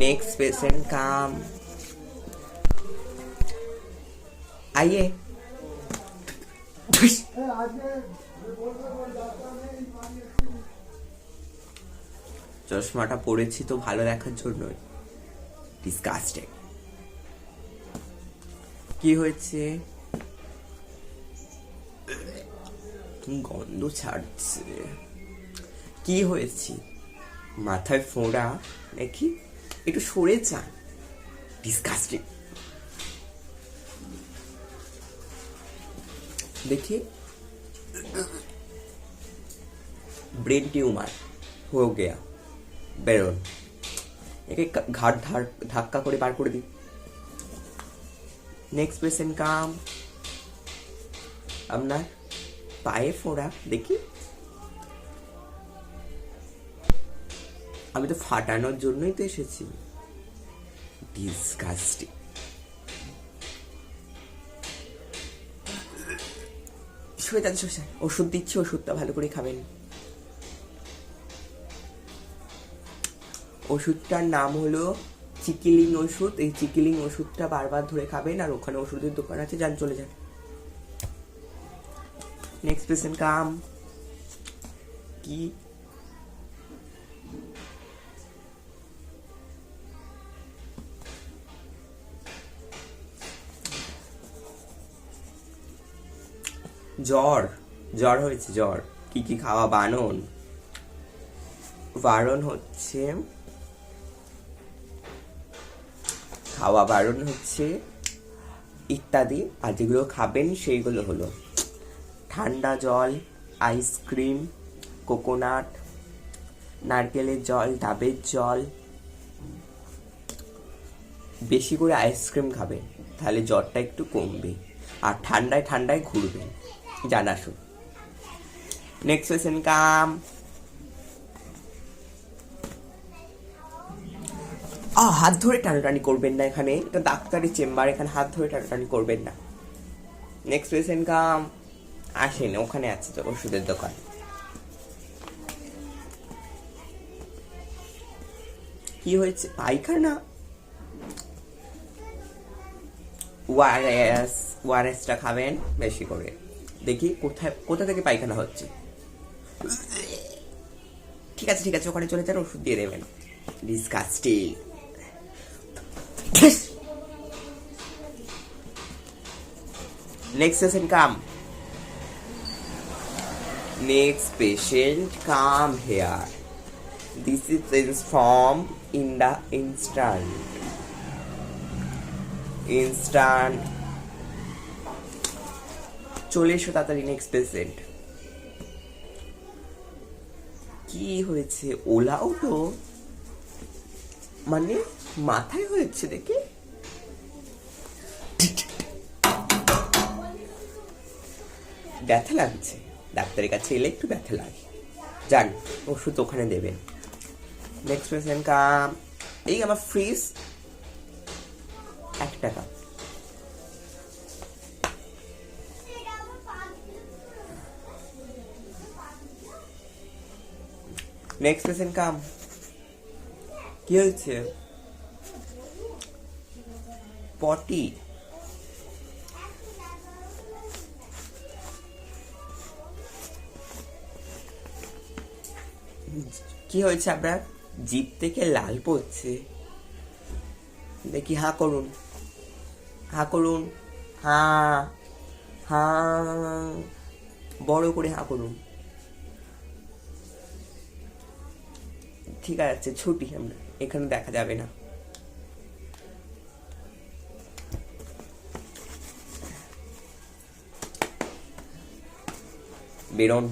Next patient काम आइए চশমাটা পরেছি তো ভালো দেখার জন্যই ডিসকাস্টিং কি হয়েছে কি গন্ধ ছাড়ছে কি হয়েছে মাথায় ফোঁড়া নাকি একটু সরে চান ডিসকাস্টিং দেখি। ব্রেন টিউমার হয়ে গেয়া। বেরোন। একে ঘাট ধার ধাক্কা করে বার করে দিই। নেক্সট পেশেন্ট কাম আপনার পায়ে ফোড়া। দেখি। আমি তো ফাটানোর জন্যই তো এসেছি। ডিসকাস্টিং শোষা ওষুধ দিচ্ছি, ওষুধটা ভালো করে খাবেন। ওষুধটার নাম হলো চিকিলিং ওষুধ। এই চিকিলিং ওষুধটা বারবার ধরে খাবেন আর ওখানে ওষুধের দোকান আছে, যান, চলে যান। নেক্সট পেশেন্ট কাম কি জ্বর জ্বর হয়েছে, জ্বর। কি কি খাওয়া বানন? বারণ হচ্ছে, খাওয়া বারণ হচ্ছে ইত্যাদি, আর যেগুলো খাবেন সেইগুলো হলো ঠান্ডা জল আইসক্রিম কোকোনাট নারকেলের জল, ডাবের জল। বেশি করে আইসক্রিম খাবেন, তাহলে জ্বরটা একটু কমবে, আর ঠান্ডায় ঠান্ডায় ঘুরবেন। জানাসুন নেক্সট পেশেন্ট কাম আ হাত ধরে টানাটানি করবেন না এখানে। এটা ডাক্তারের চেম্বার, এখানে হাত ধরে টানাটানি করবেন না। নেক্সট পেশেন্ট কাম আসেন, ওখানে আছে তো, ওষুধের দোকান। কি হয়েছে? পায়খানা? ওয়ারএস ওয়ারএসটা খাবেন বেশি করে। দেখি কোথায়, কোথা থেকে পায়খানা হচ্ছে। ঠিক আছে ঠিক আছে, ওখানে চলে যান, ওষুধ দিয়ে দেবেন। Discussing next session come next patient come here this is transform in the instant instant চলে এসো তাড়াতাড়ি নেক্সট পেশেন্ট কি হয়েছে? ওলাও তো। মানে মাথায় হয়েছে দেখি ব্যথা লাগছে। ডাক্তারের কাছে এলে একটু ব্যথা লাগে। যান ওষুধ ওখানে দেবেন নেক্সট পেশেন্ট কাম এই আমার ফ্রিজ এক টাকা। নেক্সট পেশেন্ট কাম কি হয়েছে পটি কি হয়েছে আপনার জিপ থেকে লাল পড়ছে। দেখি, হা করুন। হা করুন। হা। হা। বড় করে হা করুন। ঠিক আছে ছুটি আমরা এখানে দেখা যাবে না। বেরোন।